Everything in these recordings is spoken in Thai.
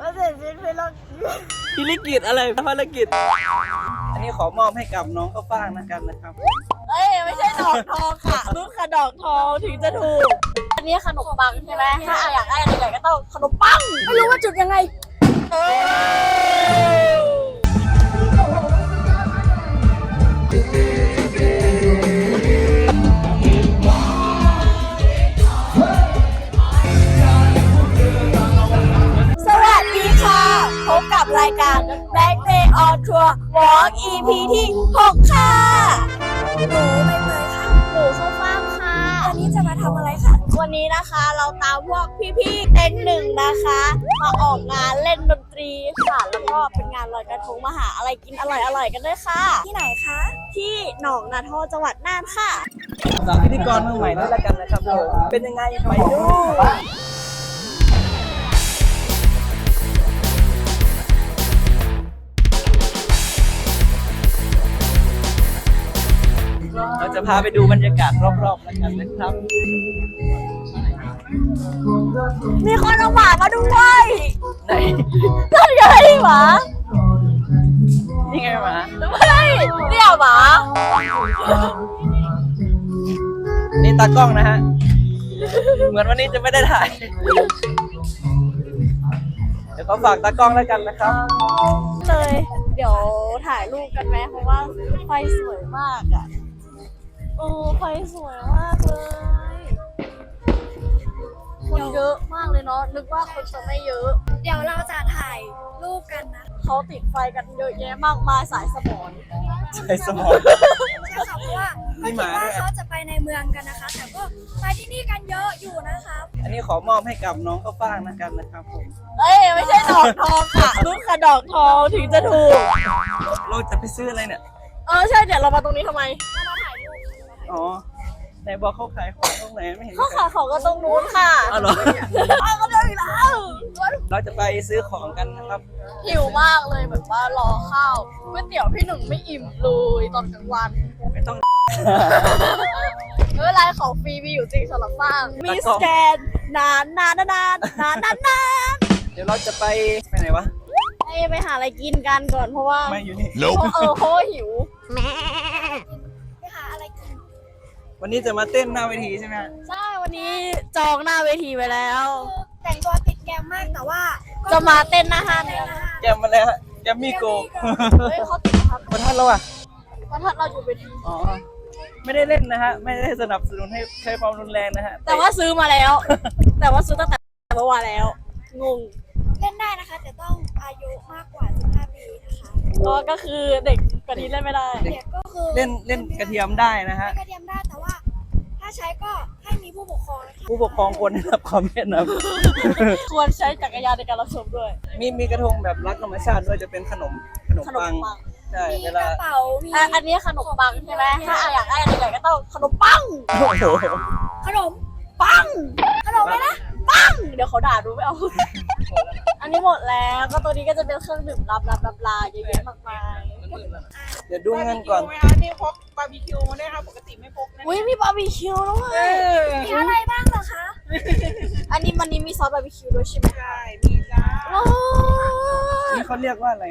ก็เสร็จสิ้นไปแล้วภารกิจอะไรภารกิจ อันนี้ขอมอบให้กับน้องข้าวฟ่างนะกันนะครับ เอ้ยไม่ใช่ดอกทองค่ะรุ่นค่ะดอกทองถึงจะถูก อันนี้ขนมปังใช่ไหมถ้าอยากได้อันใหญ่ก็ต้องขนมปัง ไม่รู้ว่าจุดยังไง รายการ Back Day on Tour Walk EP ที่ 6 ค่ะหนูไม่เลยค่ะหนูเข้าฟ้างค่ะวันนี้จะมาทำอะไรคะวันนี้นะคะเราตามพวกพี่ๆเต็งหนึ่งนะคะ มาออกงานเล่นดนตรีค่ะ แล้วก็เป็นงานลอยกระทงมาหาอะไรกินอร่อยๆกันด้วยค่ะ ที่ไหนคะ ที่หนองนาทอจังหวัดน่านค่ะฝากพิธีกรมือใหม่ด้วยละกันนะครับผมเป็นยังไงไปดู จะพาไปดูบรรยากาศรอบๆแล้วกันนะครับ มีคนเอาหมามาด้วยไหนนั่นไงหมานี่ไงหมาไม่เนี่ยหมานี่ตากล้องนะฮะ เหมือนวันนี้จะไม่ได้ถ่าย เดี๋ยวเขาฝากตากล้องแล้วกันนะครับเลยเดี๋ยวถ่ายรูปกันไหมเพราะว่าไฟสวยมากอะ โอ้ไฟสวยมากเลย คนเยอะมากเลยเนาะ นึกว่าคนจะไม่เยอะ เดี๋ยวเราจะถ่ายรูปกันนะ เขาติดไฟกันเยอะแยะมากมายสายสมอนใช้สมอง ใช่ค่ะเพราะว่ามีเขาหคิดมาว่าด้วยเขาจะไปในเมืองกันนะคะ แต่ก็ไปที่นี่กันเยอะอยู่นะคะ อันนี้ขอมอบให้กับน้องข้าวฟ่างนะกันนะครับผม เอ้ย ไม่ใช่ดอกทองค่ะรุ่นค่ะดอกทองถึงจะถูก เราจะไปซื้ออะไรเนี่ย เออ ใช่ เดี๋ยวเรามาตรงนี้ทำไม อ๋อไหนบอกเขาขายของตรงไหนไม่เห็นเขาขายของก็ตรงนู้นค่ะอ้าวเหรอเอาก็เดินอีกแล้วเราจะไปซื้อของกันนะครับ หิวมากเลยแบบว่ารอข้าวก๋วยเตี๋ยวพี่หนึ่งไม่อิ่มเลยตอนกลางวันไม่ต้องไม่เป็นไรของฟรีมีอยู่จริงสำหรับฟ้างมีสแกนนานนานนานนานนานนานเดี๋ยวเราจะไปไปไหนวะให้ไปหาอะไรกินกันก่อนเพราะว่าไม่อยู่นี่เพราะเออเพราะว่าหิวไปหาอะไรกิน วันนี้จะมาเต้นหน้าเวทีใช่ไหมฮะใช่วันนี้จองหน้าเวทีไปแล้ว แต่งตัวติดแกมมากแต่ว่าก็จะมาเต้นหน้าห้างกันแกมมาแล้วฮะแกมมี่โกเฮ้ยเขาติดนะครับคนท่านเราอะเพราะถ้าเราอยู่เวทีอ๋อไม่ได้เล่นนะฮะ ไม่ได้สนับสนุนให้ใช้ความรุนแรงนะฮะแต่ว่าซื้อมาแล้ว แต่ว่าซื้อตั้งแต่เมื่อวานแล้ว งง เล่นได้นะคะ แต่ต้องอายุมากกว่า15ปีนะคะ ก็ก็คือเด็กกว่านี้เล่นไม่ได้ เด็ก ก็คือเล่นเล่นกระเทียมได้นะฮะ เล่นกระเทียมได้แต่ว่า ถ้าใช้ก็ให้มีผู้ปกครองนะคะผู้ปกครองควรได้รับความแนะนควรใช้จักรยานในการรับชมด้วยำมีมีกระทงแบบรักธรรมชาติด้วยจะเป็นขนมขนมขนมปังปังใช่มีเวกลาระเป๋ามีอะอันนี้ขนมปังใช่ไหมถ้าอยากได้อันใหญ่ก็ต้องขนมปัง โอ้โหขนมปัง ขนมเลยนะปัง เดี๋ยวเขาด่าดูไม่เอา อันนี้หมดแล้วก็ตัวนี้ก็จะเป็นเครื่องดื่มรับรับรับลาเยอะแยะมากมายเดี๋ยวดูเงินก่อน บาร์บีคิวไหมคะนี่พกบาร์บีคิวมาด้วยค่ะปกติไม่พกนะอุ้ยมีบาร์บีคิวด้วย มีอะไรบ้างเหรอคะ อันนี้มันนี้มีซอสบาร์บีคิวด้วยใช่ไหมใช่มีจ้าโอ้นี่เขาเรียกว่าอะไร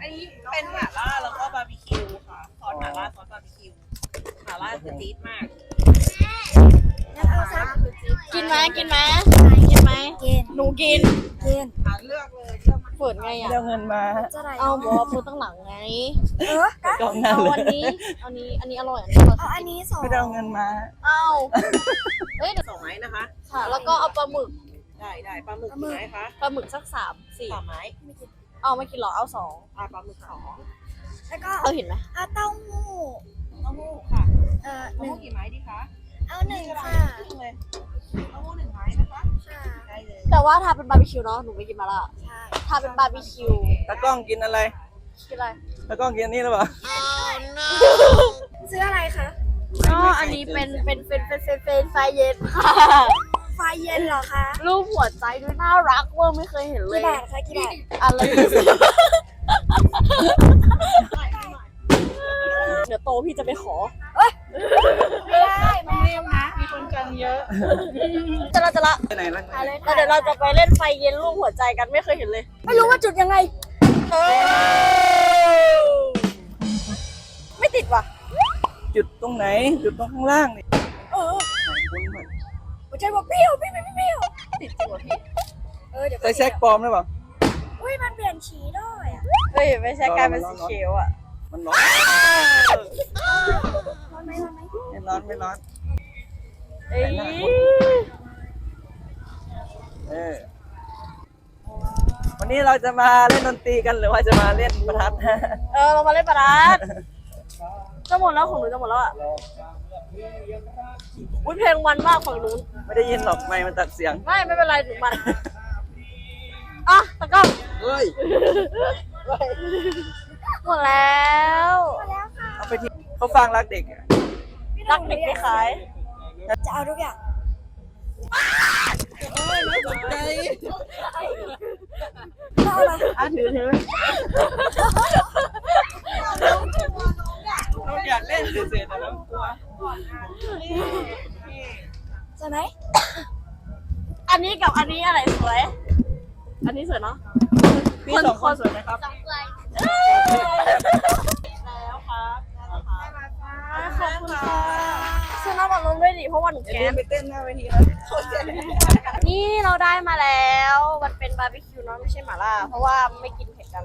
อันนี้เป็นหม่าล่าแล้วก็บาร์บีคิวค่ะซอสหม่าล่าซอสบาร์บีคิวหม่าล่าคือจี๊ดมากงั้นเอาสั กกินไหมกินไหมกินไหมกินหนูกินกินหาเลือกเลยเลือกมาเปิดไงอะเรียกเงินมาฮะจะไหนเอาบอกว่าพูดตั้งหลังไง เออกล้องหน้าเอาเลอัยนนี้อันนี้ อันนี้อร่อยอันนี้อร่อยเอาอันนี้สองไม่ได้เอาเงินมา เอาเฮ้ยเดี๋ยวสองไม้นะคะ ค่ะ แล้วก็เอาปลาหมึกได้ได้ปลาหมึกกี่ไม้คะปลาหมึกสักสามสี่สามไม้เอาไม่กินหรอเอาสองอ่าปลาหมึกสองแล้วก็เอาเห็นไหมเอาเต้าหู้เต้าหู้ค่ะเอ่อหเต้านึ่หู้งกี่ไม้ดีคะ เอาหนึ่งค่ะครึ่งเลยเต้าหู้หนึ่งไม้นะคะค่ะได้เลยแต่ว่าถ้าเป็นบาร์บีคิวเนาะหนูไม่กินมาละใช่ถ้าเป็นบาร์บีคิวตากล้องกินอะไรกินอะไรตากล้องกินอันนี่หรือเปล่าซื้ออะไรคะก็อันนี้เป็นเป็นเป็นเป็นเป็นเป็นไฟเย็นค่ะไฟเย็นเหรอคะรูปหัวใจด้วยน่ารักเวอร์ไม่เคยเห็นเลกี่ยบาทคะกี่บาทอะไรเดี๋ยวโตพี่จะไปขอ ไม่ได้ต้องเรียกนะ มีคนกันเยอะ จะละจะละไปไหนล่ะแล้วเดี๋ยวเราจะไปเล่นไฟเย็นลูกหัวใจกันไม่เคยเห็นเลย ไม่รู้ว่าจุดยังไง เออไม่ติดว่ะ จุดตรงไหน จุดตรงข้างล่างนี่เออไหนคุณเหมือนหัวใจบอกเปรี้ยวเปรี้ยวเปรี้ยวเปรี้ยวติดจริงว่ะพี่เออเดี๋ยวใส่แซกปลอมได้เปล่าอุ้ยมันเปลี่ยนฉีได้อะเฮ้ยไม่ใช่กลายเป็นสีเขียวอะมันร้อนร้อนไหมร้อนไหมไม่ร้อนไม่ร้อน เอ้ยเออวันนี้เราจะมาเล่นดนตรีกันหรือว่าจะมาเล่นประทัดเออเรามาเล่นประทัดจะหมดแล้วของหนูจะหมดแล้วอะอุ้ยเพลงมันมากฝั่งนู้นไม่ได้ยินหรอกไม่มันตัดเสียง ไม่ไม่เป็นไรถึงมันอะตะกล้องเฮ้ยหมดแล้ว เอาไปที่เขาฟังรักเด็กอะรักเด็กไม่ขาย จะเอาทุกอย่างตกใจเอาละอะถือถือเราอยากเล่นเฉยๆแต่เรากลัวใช่ไหมอันนี้กับอันนี้อะไรสวย อันนี้สวยเนาะพี่สองคนสวยไหมครับแล้ว ด้วยดิเพราะว่าหนูอย่าแก๊ลืสมไปเต้นหน้าเวทีนะนี่เราได้มาแล้ว มันเป็นบาร์บีคิวเนาะไม่ใช่หม่าล่า เพราะว่าไม่กินเผ็ดกัน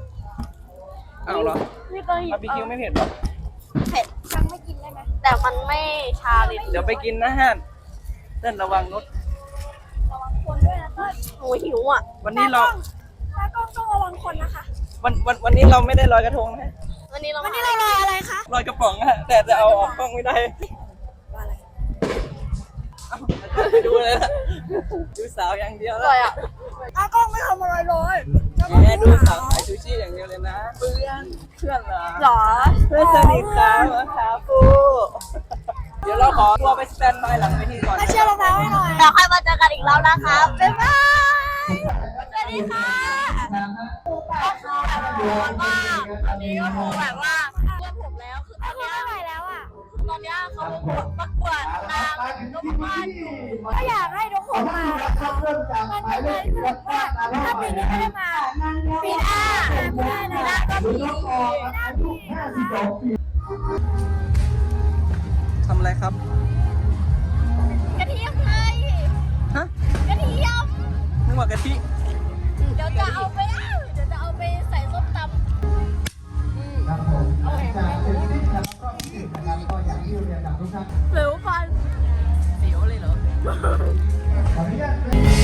เอาเหรอนี่ก็บาร์บีคิวไม่เผ็ดหรอเผ็ดยังไม่กินได้ไหมแต่มันไม่ชาลิ้นเดี๋ยวไปกินนะฮั่นเต้นระวังนุชระวังคนด้วยนะเต้ยหนูหิวอะ วันนี้เราตากล้องต้องระวังคนนะคะ วันวันวันนี้เราไม่ได้ลอยกระทงนะวันนี้เราวันนี้เรารออะไรคะลอยกระป๋องอะแต่จะเอาออกกล้องไม่ได้ ไปดูเลยนะดูสาวอย่างเดียวสแล้ววยอะตากล้องไม่ทำอะไรเลยแม่ดูสาวขายซูชิอย่างเดียวเลยนะ เพื่อนเพื่อนเหรอหรอเพื่อนสนิทครับครับปูเดี๋ยวเราขอตัวไปสแตนบายหลังเวทีก่อนมาเชื่อรองเท้าให้หน่อยเดี๋ยวค่อยมาเจอกันอีกรอบนะครับบ๊ายบายสวัสดีค่ะก็คือแบบว่าตอนนี้ก็คือแบบว่าเพื่อนผมแล้วคือตอนไม่เนี้ยไหวแล้วอะ ตอนเนี้ยเขาประกวดนางนพมาศอยู่ก็อยากให้ทุกคนมานะคะมันเป็นอะไรที่แบบว่าถ้าปีนี้ไม่ได้มาปีหน้าไม่ได้นะก็ปีนี้ไม่ได้ปีนะคะทำอะไรครับกระเทียมไทยฮะกระเทียมนึกว่ากะทิเดี๋ยวจะเอาไปเดี๋ยวจะเอาไปใส่ส้มตำเร็วฟัน 怎么？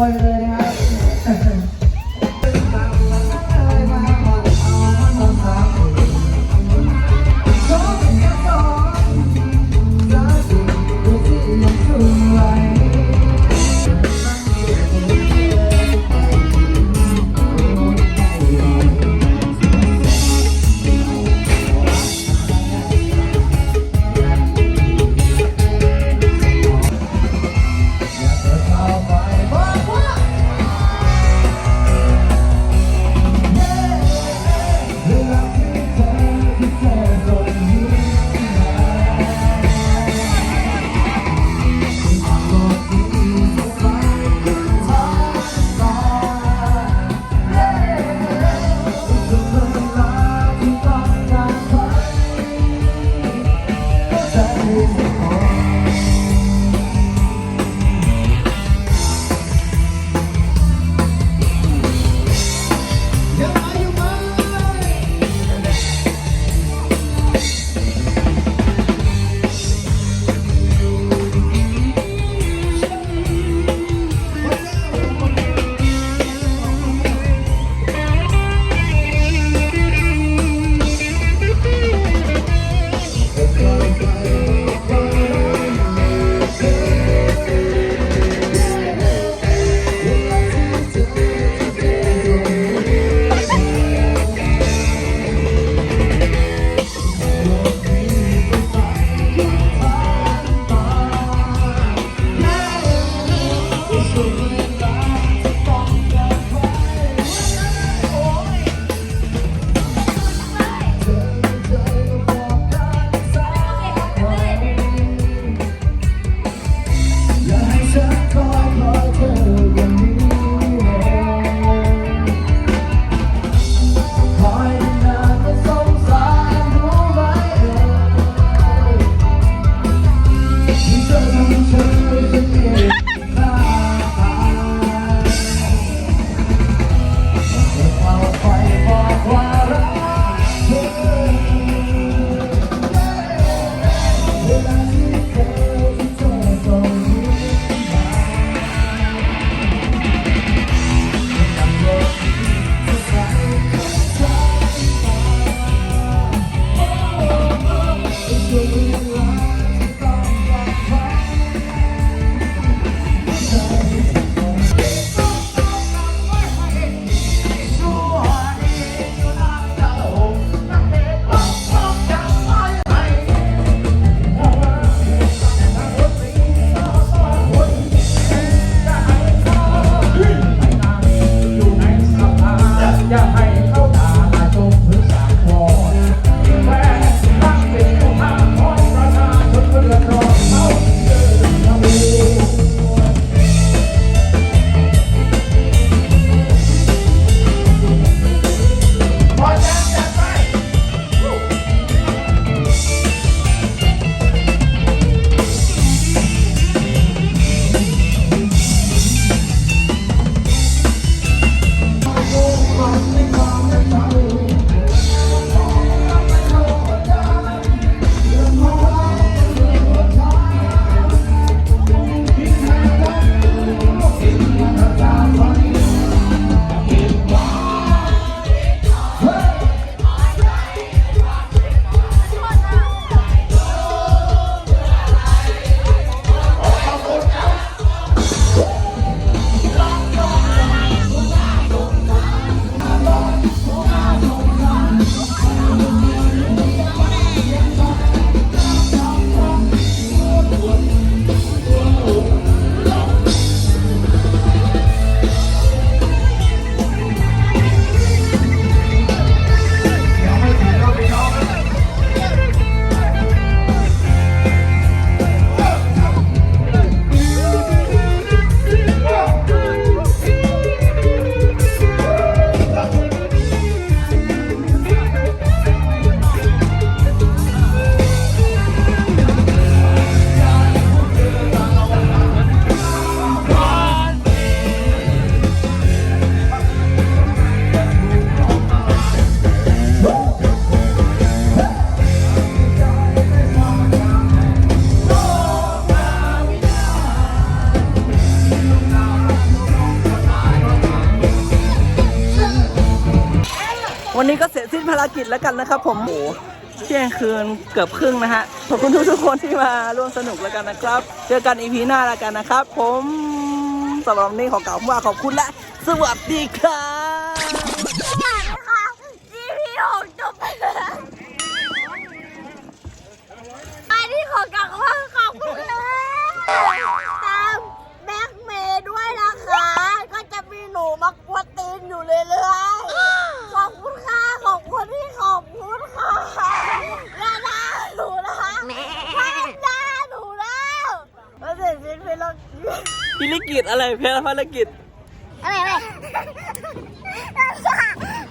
ดี๋ นี้ก็เสร็จสิ้นภารกิจแล้วกันนะครับผมโอ้โหเที่ยงคืนเกือบครึ่งนะฮะ ขอบคุณทุกๆคนที่มาร่วมสนุกแล้วกันนะครับ เจอกันอีพีหน้าแล้วกันนะครับ ผมสำหรับนี้ขอกล่าวว่าขอบคุณและ สวัสดีครับสวัสดีค่ะ EP หกจบไปแล้วอันนี้ขอกลับว่าขอบคุณค่ะตามแบ็กเมย์ด้วยนะคะ ก็จะมีหนูมากวนตีนอยู่เรื่อยๆ ขอบคุณค่ะ ขอบคุณที่ขอบคุณค่ะอย่าด่าหนูนะคะห้ามด่าหนูแล้วแล้วเสร็จสิ้นไปแล้ว ภาร กิจอะไรเพลภารกิจอะไรอะไร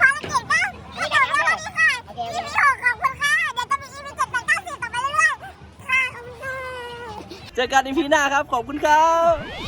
ภารกิจก็ไม่เดี๋ยวแล้วนี่ค่ะ EP หกขอบคุณค่ะ เดี๋ยวจะมี EP เจ็ดแปดเก้าสิบต่อไปเรื่อยๆค่ะขอบคุณค่ะเจอกันอีพีหน้าครับ ขอบคุณครับ